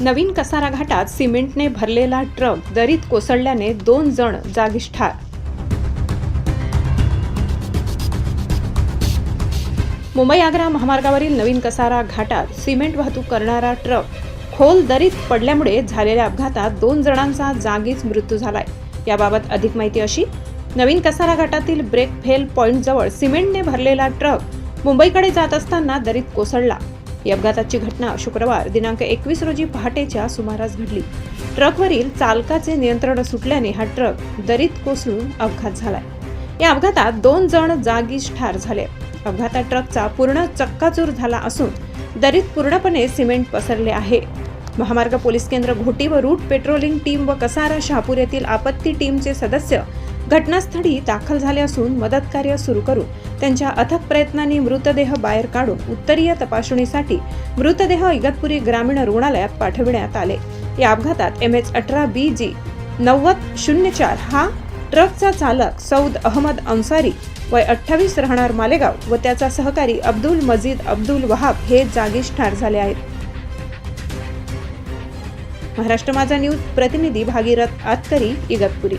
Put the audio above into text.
नवीन कसारा घाटात सिमेंटने भरलेला ट्रक दरीत कोसळल्याने दोन जण जागीच ठार मुंबई आग्रा महामार्गावरील नवीन कसारा घाटात सिमेंट वाहतूक करणारा ट्रक खोल दरीत पडल्यामुळे झालेल्या अपघातात दोन जणांचा जागीच मृत्यू झालाय. याबाबत अधिक माहिती अशी नवीन कसारा घाटातील ब्रेक फेल पॉइंटजवळ सिमेंटने भरलेला ट्रक मुंबईकडे जात असताना दरीत कोसळला. या अपघाताची घटना शुक्रवार दिनांक एकवीस रोजी पहाटेच्या सुमारास घडली. ट्रकवरील चालकाचे नियंत्रण सुटल्याने हा ट्रक दरीत कोसळून अपघात झालाय. या अपघातात दोन जण जागीच ठार झाले. अपघातात ट्रकचा पूर्ण चक्काचूर झाला असून दरीत पूर्णपणे सिमेंट पसरले आहे. महामार्ग पोलीस केंद्र घोटी व रूट पेट्रोलिंग टीम व कसारा शहापूर येथील आपत्ती टीमचे सदस्य घटनास्थळी दाखल झाले असून मदत कार्य सुरू करून त्यांच्या अथक प्रयत्नांनी मृतदेह बाहेर काढून उत्तरीय तपासणीसाठी मृतदेह इगतपुरी ग्रामीण रुग्णालयात पाठविण्यात आले. या अपघातात एम एच अठरा बी जी नव्वद शून्य चार हा ट्रकचा चालक सौद अहमद अन्सारी वय अठ्ठावीस राहणार मालेगाव व त्याचा सहकारी अब्दुल मजीद अब्दुल वहाब हे जागीच ठार झाले आहेत. महाराष्ट्र माझा न्यूज प्रतिनिधी भागीरथ आतकरी इगतपुरी.